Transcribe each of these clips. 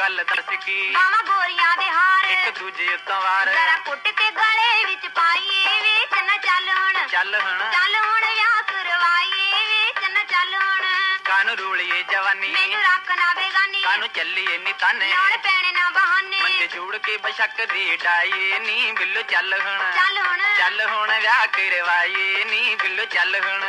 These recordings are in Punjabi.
ਕੀ? ਬਾਵਾ ਗੋਰੀਆਂ ਦੇ ਹਾਰ। ਇੱਕ ਦੂਜੇ ਉੱਤੋਂ ਵਾਰ। ਜ਼ਰਾ ਕੁੱਟ ਕੇ ਗਲੇ ਵਿੱਚ ਪਾਈਏ ਵੇ ਚੰਨਾ ਚੱਲ ਹੁਣ। ਚੱਲ ਹੁਣ। ਚੱਲ ਹੁਣ ਵਿਆਹ ਕਰਵਾਈਏ ਵੇ ਚੰਨਾ ਚੱਲ ਹੁਣ। ਕਾਨੂੰ ਰੂਲੀਏ ਜਵਾਨੀ। ਮੈਨੂੰ ਰੱਖ ਨਾ ਬੇਗਾਨੀ। ਕਾਨੂੰ ਚੱਲੀਏ ਨੀ ਤਾਨੇ। ਨਾਲ ਪੈਣੇ ਨਾ ਬਹਾਨੇ। ਮੰਜੇ ਜੂੜ ਕੇ ਬਸ਼ੱਕ ਦੀ ਡਾਈਏ ਨੀ। ਬਿੱਲੋ ਚੱਲ ਹੁਣ। ਚੱਲ ਹੁਣ। ਚੱਲ ਹੁਣ ਵਿਆਹ ਕਰਵਾਈਏ ਨੀ। ਬਿੱਲੋ ਚੱਲ ਹੁਣ।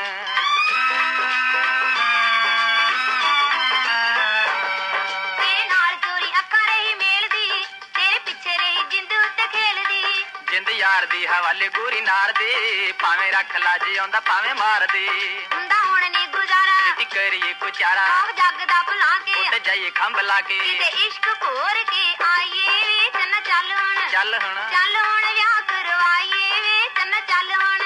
ਯਾਰ ਦੀ ਹਵਾਲੇ ਗੋਰੀ ਨਾਰ ਦੇ ਭਾਵੇਂ ਰੱਖ ਲਾ ਜੇ ਆਉਂਦਾ ਭਾਵੇਂ ਮਾਰ ਦੇ ਹੁੰਦਾ ਹੁਣ ਨਹੀਂ ਗੁਜ਼ਾਰਾ। ਤੀ ਕਰੀਏ ਕੁਚਾਰਾ ਆਪ ਜੱਗ ਦਾ ਭੁਲਾ ਕੇ। ਉੱਡ ਜਾਈਏ ਖੰਭ ਲਾ ਕੇ। ਕਿਤੇ ਇਸ਼ਕ ਘੋਰ ਕੇ ਆਈਏ ਚੰਨਾ ਚੱਲ ਹੁਣ। ਚੱਲ ਹੁਣ। ਚੱਲ ਹੁਣ ਵਿਆਹ ਕਰਵਾਈਏ ਵੇ ਚੰਨਾ ਚੱਲ ਹੁਣ।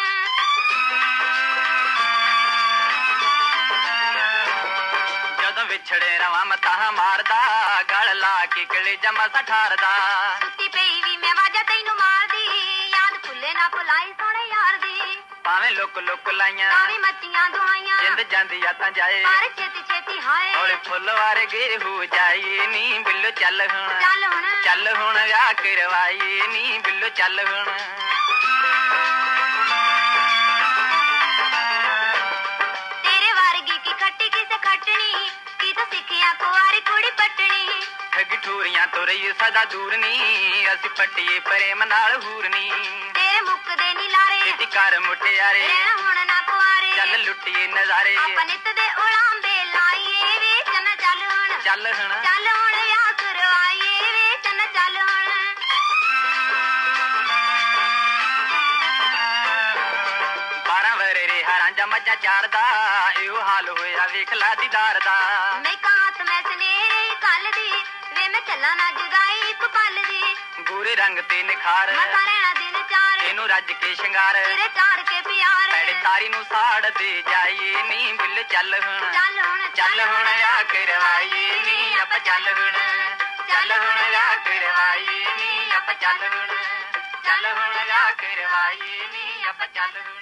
ਜਦੋਂ ਵਿਛੜੇ ਰਵਾਂ ਮਤਾਂ ਮਾਰਦਾ। ਗਲ ਲਾ ਕੇ ਕਿਲੇ ਜਮਾ ਠਾਰਦਾ। ਸੁੱਤੀ ਪਈ ਵੀ ਮੈਂ ਵਾਜਾ ਤੈਨੂੰ ਮਾਰਦੀ। ਨਾ ਭੁਲਾਈ ਸੋਹਣੇ ਯਾਰ ਦੀ। ਭਾਵੇਂ ਲੁੱਕ ਲੁੱਕ ਲਾਈਆਂ ਤਾਂ ਵੀ ਮੱਚੀਆਂ ਦੁਆਈਆਂ ਜਿੰਦ ਜਾਂਦੀ ਆ ਤਾਂ ਜਾਏ। ਪਰ ਛੇਤੀ ਛੇਤੀ ਹਾਏ। ਹੌਲੇ ਫੁੱਲ ਵਾਰਗੇ ਹੋ ਜਾਈਏ ਨੀ ਬਿੱਲੋ ਚੱਲ ਹੁਣ। ਚੱਲ ਹੁਣ। ਚੱਲ ਹੁਣ ਵਿਆਹ ਕਰਵਾਈਏ ਨੀ ਬਿੱਲੋ ਚੱਲ ਹੁਣ। ਤੇਰੇ ਵਰਗੀ ਕੀ ਖੱਟੀ ਕਿਸ ਖੱਟਣੀ? ਕੀ ਤਾਂ ਸਿੱਖਿਆ ਕੁਆਰੀ ਕੁੜੀ ਪਟਣੀ? ਠੱਗੀ ਠੂਰੀਆਂ ਤੋਂ ਰਹੀ ਸਦਾ ਦੂਰ ਨੀ। ਅਸੀਂ ਪੱਟੀਏ ਪ੍ਰੇਮ ਨਾਲ ਹੂਰਨੀ। ਮੁੱਕਦੇ ਨੀ ਲਾਰੇ। ਛੇਤੀ ਕਰ ਮੁਟਿਆਰੇ। ਰਹਿਣਾ ਹੁਣ ਨਾ ਕੁਆਰੇ। ਚੱਲ ਲੁੱਟੀਏ ਨਜ਼ਾਰੇ। ਆਪਾਂ ਨਿੱਤ ਦੇ ਉਲਾਂਬੇ ਲਾਈਏ ਵੇ। ਚੰਨਾ ਚੱਲ ਹੁਣ। ਚੱਲ ਹੁਣ। ਚੱਲ ਹੁਣ ਵਿਆਹ ਕਰਵਾਈਏ ਵੇ। ਚੰਨਾ ਚੱਲ ਹੁਣ। ਬਾਰਾਂ ਵਰੇ ਰੇ ਹਰਾਂ ਮੱਝਾਂ ਚਾਰਦਾ ਇਹੋ ਹਾਲ ਹੋਇਆ ਵੇਖ ਲਾ ਦੀਦਾਰ ਦਾ। ਮੈਂ ਕਾਤ ਮੈਂ ਸਨੇਰੀ ਕੱਲ ਦੀ। ਵੇ ਮੈਂ ਚੱਲਾਂ ਨਾ ਜੁਦਾਈ ਇੱਕ ਪਲ ਦੀ। ਗੋਰੇ ਰੰਗ ਤੇ ਨਿਖਾਰ। ਮਸਾ ਰਹਿਣਾ ਚਾਰ ਇਹਨੂੰ ਰੱਜ ਕੇ ਸ਼ਿੰਗਾਰ। ਤੇਰੇ ਚਾਰ ਕੇ ਪਿਆਰ। ਪੈੜੇ ਤਾਰੀ ਨੂੰ ਸਾੜ ਦੇ ਜਾਈਏ ਨੀ ਬਿੱਲ ਚੱਲ ਹੁਣ। ਚੱਲ ਹੁਣ ਚੱਲ ਹੁਣ ਆ ਕਰਵਾਈਏ ਨੀ ਆਪਾਂ ਚੱਲ ਹੁਣ। ਚੱਲ ਹੁਣ ਆ ਕਰਵਾਈਏ ਨੀ ਆਪਾਂ ਚੱਲ ਹੁਣ। ਚੱਲ ਹੁਣ ਆ ਕਰਵਾਈਏ ਨੀ ਆਪਾਂ ਚੱਲ ਹੁਣ।